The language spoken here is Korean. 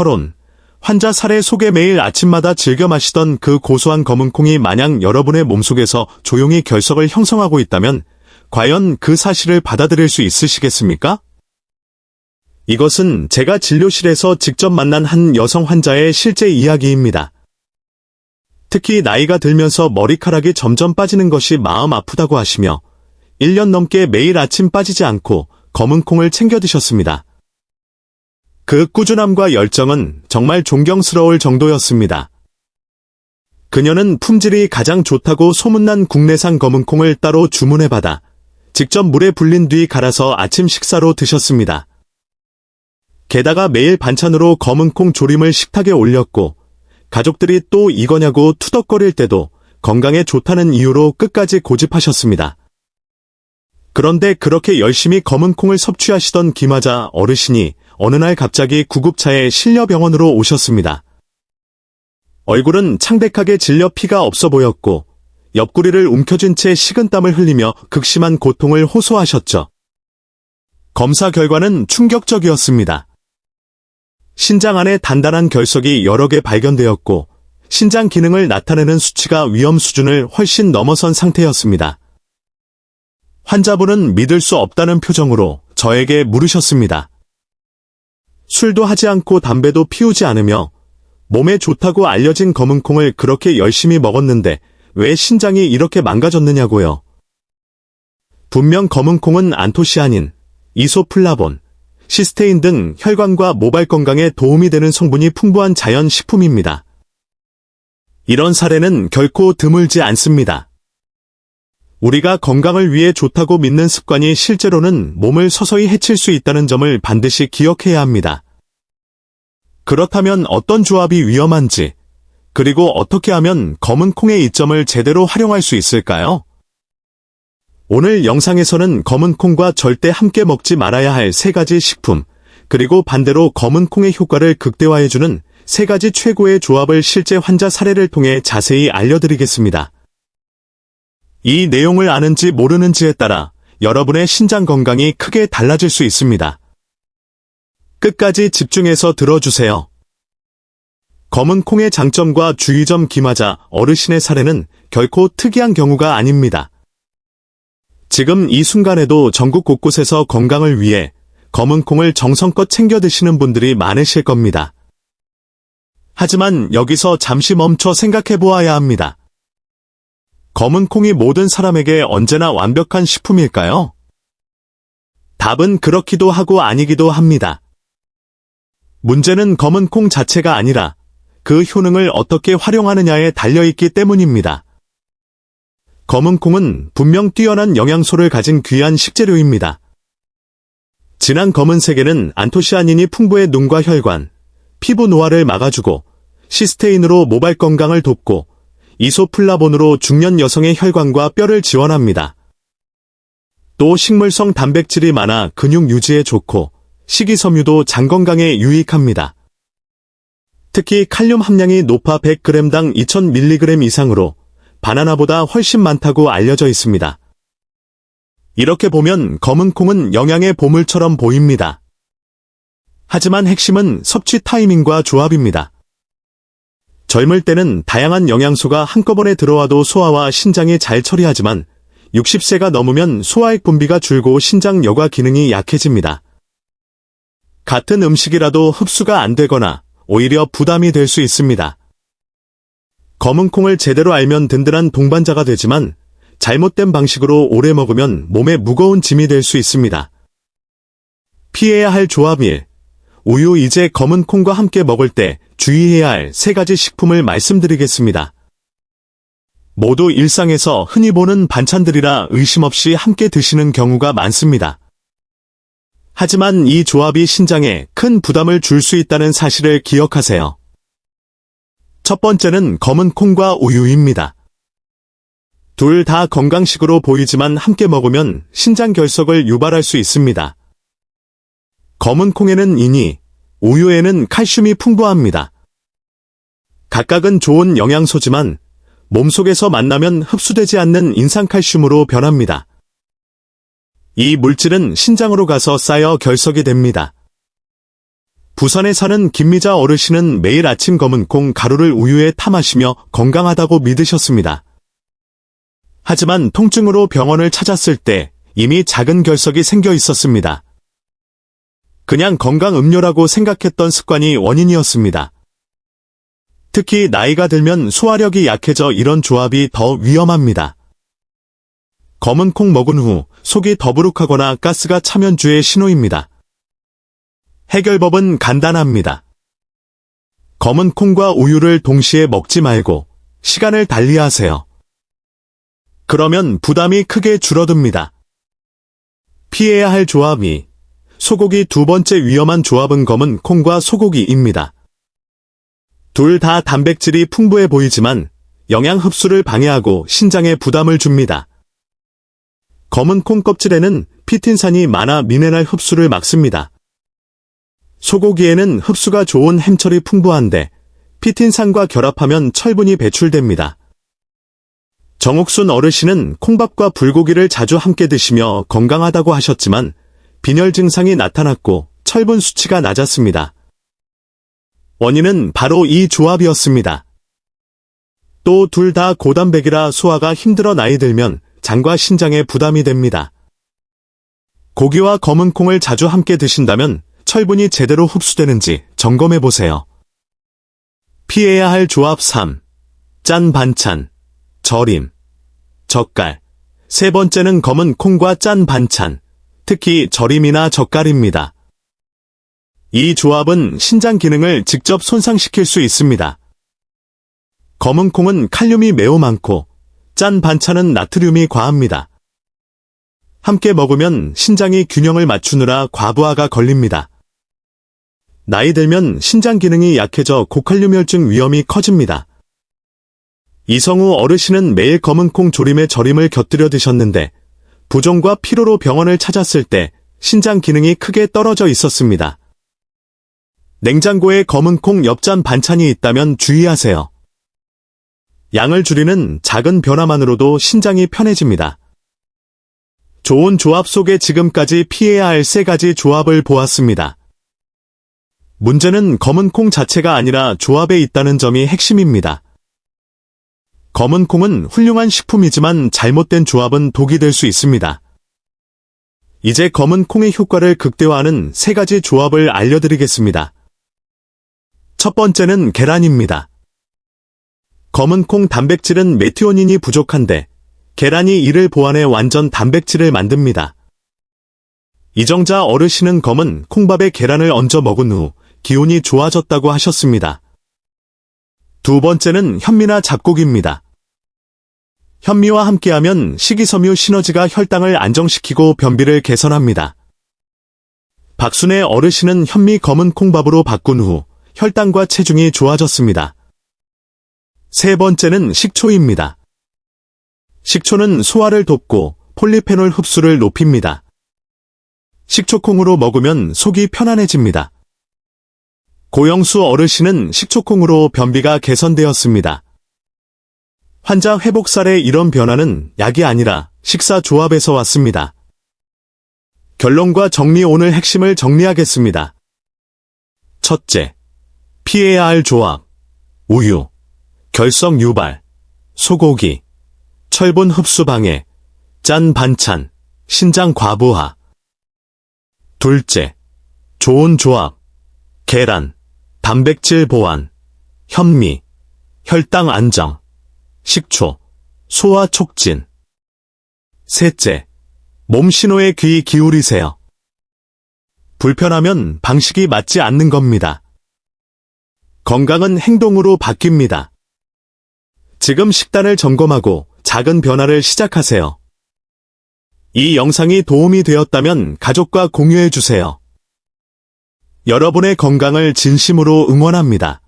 서론. 환자 사례 속에 매일 아침마다 즐겨 마시던 그 고소한 검은콩이 만약 여러분의 몸속에서 조용히 결석을 형성하고 있다면 과연 그 사실을 받아들일 수 있으시겠습니까? 이것은 제가 진료실에서 직접 만난 한 여성 환자의 실제 이야기입니다. 특히 나이가 들면서 머리카락이 점점 빠지는 것이 마음 아프다고 하시며 1년 넘게 매일 아침 빠지지 않고 검은 콩을 챙겨 드셨습니다. 그 꾸준함과 열정은 정말 존경스러울 정도였습니다. 그녀는 품질이 가장 좋다고 소문난 국내산 검은 콩을 따로 주문해받아 직접 물에 불린 뒤 갈아서 아침 식사로 드셨습니다. 게다가 매일 반찬으로 검은 콩 조림을 식탁에 올렸고 가족들이 또 이거냐고 투덕거릴 때도 건강에 좋다는 이유로 끝까지 고집하셨습니다. 그런데 그렇게 열심히 검은 콩을 섭취하시던 김하자 어르신이 어느 날 갑자기 구급차에 실려 병원으로 오셨습니다. 얼굴은 창백하게 질려 피가 없어 보였고 옆구리를 움켜쥔 채 식은땀을 흘리며 극심한 고통을 호소하셨죠. 검사 결과는 충격적이었습니다. 신장 안에 단단한 결석이 여러 개 발견되었고 신장 기능을 나타내는 수치가 위험 수준을 훨씬 넘어선 상태였습니다. 환자분은 믿을 수 없다는 표정으로 저에게 물으셨습니다. 술도 하지 않고 담배도 피우지 않으며 몸에 좋다고 알려진 검은콩을 그렇게 열심히 먹었는데 왜 신장이 이렇게 망가졌느냐고요. 분명 검은콩은 안토시아닌, 이소플라본, 시스테인 등 혈관과 모발 건강에 도움이 되는 성분이 풍부한 자연 식품입니다. 이런 사례는 결코 드물지 않습니다. 우리가 건강을 위해 좋다고 믿는 습관이 실제로는 몸을 서서히 해칠 수 있다는 점을 반드시 기억해야 합니다. 그렇다면 어떤 조합이 위험한지, 그리고 어떻게 하면 검은 콩의 이점을 제대로 활용할 수 있을까요? 오늘 영상에서는 검은 콩과 절대 함께 먹지 말아야 할 세 가지 식품, 그리고 반대로 검은 콩의 효과를 극대화해주는 세 가지 최고의 조합을 실제 환자 사례를 통해 자세히 알려드리겠습니다. 이 내용을 아는지 모르는지에 따라 여러분의 신장 건강이 크게 달라질 수 있습니다. 끝까지 집중해서 들어주세요. 검은 콩의 장점과 주의점 김하자 어르신의 사례는 결코 특이한 경우가 아닙니다. 지금 이 순간에도 전국 곳곳에서 건강을 위해 검은 콩을 정성껏 챙겨 드시는 분들이 많으실 겁니다. 하지만 여기서 잠시 멈춰 생각해 보아야 합니다. 검은 콩이 모든 사람에게 언제나 완벽한 식품일까요? 답은 그렇기도 하고 아니기도 합니다. 문제는 검은 콩 자체가 아니라 그 효능을 어떻게 활용하느냐에 달려있기 때문입니다. 검은 콩은 분명 뛰어난 영양소를 가진 귀한 식재료입니다. 진한 검은색에는 안토시아닌이 풍부해 눈과 혈관, 피부 노화를 막아주고 시스테인으로 모발 건강을 돕고 이소플라본으로 중년 여성의 혈관과 뼈를 지원합니다. 또 식물성 단백질이 많아 근육 유지에 좋고 식이섬유도 장 건강에 유익합니다. 특히 칼륨 함량이 높아 100g당 2000mg 이상으로 바나나보다 훨씬 많다고 알려져 있습니다. 이렇게 보면 검은 콩은 영양의 보물처럼 보입니다. 하지만 핵심은 섭취 타이밍과 조합입니다. 젊을 때는 다양한 영양소가 한꺼번에 들어와도 소화와 신장이 잘 처리하지만 60세가 넘으면 소화액 분비가 줄고 신장 여과 기능이 약해집니다. 같은 음식이라도 흡수가 안 되거나 오히려 부담이 될 수 있습니다. 검은 콩을 제대로 알면 든든한 동반자가 되지만 잘못된 방식으로 오래 먹으면 몸에 무거운 짐이 될 수 있습니다. 피해야 할 조합 1. 우유 이제 검은 콩과 함께 먹을 때 주의해야 할 세 가지 식품을 말씀드리겠습니다. 모두 일상에서 흔히 보는 반찬들이라 의심 없이 함께 드시는 경우가 많습니다. 하지만 이 조합이 신장에 큰 부담을 줄 수 있다는 사실을 기억하세요. 첫 번째는 검은 콩과 우유입니다. 둘 다 건강식으로 보이지만 함께 먹으면 신장 결석을 유발할 수 있습니다. 검은 콩에는 인이, 우유에는 칼슘이 풍부합니다. 각각은 좋은 영양소지만 몸속에서 만나면 흡수되지 않는 인산칼슘으로 변합니다. 이 물질은 신장으로 가서 쌓여 결석이 됩니다. 부산에 사는 김미자 어르신은 매일 아침 검은 콩 가루를 우유에 타 마시며 건강하다고 믿으셨습니다. 하지만 통증으로 병원을 찾았을 때 이미 작은 결석이 생겨 있었습니다. 그냥 건강 음료라고 생각했던 습관이 원인이었습니다. 특히 나이가 들면 소화력이 약해져 이런 조합이 더 위험합니다. 검은 콩 먹은 후 속이 더부룩하거나 가스가 차면 주의 신호입니다. 해결법은 간단합니다. 검은 콩과 우유를 동시에 먹지 말고 시간을 달리하세요. 그러면 부담이 크게 줄어듭니다. 피해야 할 조합이 소고기 두 번째 위험한 조합은 검은 콩과 소고기입니다. 둘 다 단백질이 풍부해 보이지만 영양 흡수를 방해하고 신장에 부담을 줍니다. 검은 콩 껍질에는 피틴산이 많아 미네랄 흡수를 막습니다. 소고기에는 흡수가 좋은 햄철이 풍부한데 피틴산과 결합하면 철분이 배출됩니다. 정옥순 어르신은 콩밥과 불고기를 자주 함께 드시며 건강하다고 하셨지만 빈혈 증상이 나타났고 철분 수치가 낮았습니다. 원인은 바로 이 조합이었습니다. 또 둘 다 고단백이라 소화가 힘들어 나이 들면 장과 신장에 부담이 됩니다. 고기와 검은 콩을 자주 함께 드신다면 철분이 제대로 흡수되는지 점검해 보세요. 피해야 할 조합 3. 짠 반찬, 절임, 젓갈. 세 번째는 검은 콩과 짠 반찬, 특히 절임이나 젓갈입니다. 이 조합은 신장 기능을 직접 손상시킬 수 있습니다. 검은 콩은 칼륨이 매우 많고 짠 반찬은 나트륨이 과합니다. 함께 먹으면 신장이 균형을 맞추느라 과부하가 걸립니다. 나이 들면 신장 기능이 약해져 고칼륨혈증 위험이 커집니다. 이성우 어르신은 매일 검은 콩 조림에 절임을 곁들여 드셨는데 부종과 피로로 병원을 찾았을 때 신장 기능이 크게 떨어져 있었습니다. 냉장고에 검은 콩 엽잔 반찬이 있다면 주의하세요. 양을 줄이는 작은 변화만으로도 신장이 편해집니다. 좋은 조합 속에 지금까지 피해야 할 세 가지 조합을 보았습니다. 문제는 검은 콩 자체가 아니라 조합에 있다는 점이 핵심입니다. 검은 콩은 훌륭한 식품이지만 잘못된 조합은 독이 될 수 있습니다. 이제 검은 콩의 효과를 극대화하는 세 가지 조합을 알려드리겠습니다. 첫 번째는 계란입니다. 검은 콩 단백질은 메티오닌이 부족한데 계란이 이를 보완해 완전 단백질을 만듭니다. 이정자 어르신은 검은 콩밥에 계란을 얹어 먹은 후 기운이 좋아졌다고 하셨습니다. 두 번째는 현미나 잡곡입니다. 현미와 함께하면 식이섬유 시너지가 혈당을 안정시키고 변비를 개선합니다. 박순애 어르신은 현미 검은 콩밥으로 바꾼 후 혈당과 체중이 좋아졌습니다. 세 번째는 식초입니다. 식초는 소화를 돕고 폴리페놀 흡수를 높입니다. 식초콩으로 먹으면 속이 편안해집니다. 고영수 어르신은 식초콩으로 변비가 개선되었습니다. 환자 회복살의 이런 변화는 약이 아니라 식사 조합에서 왔습니다. 결론과 정리 오늘 핵심을 정리하겠습니다. 첫째, 할 조합, 우유, 결석 유발, 소고기, 철분 흡수 방해, 짠 반찬, 신장 과부하. 둘째, 좋은 조합, 계란, 단백질 보완, 현미, 혈당 안정, 식초, 소화 촉진. 셋째, 몸 신호에 귀 기울이세요. 불편하면 방식이 맞지 않는 겁니다. 건강은 행동으로 바뀝니다. 지금 식단을 점검하고 작은 변화를 시작하세요. 이 영상이 도움이 되었다면 가족과 공유해 주세요. 여러분의 건강을 진심으로 응원합니다.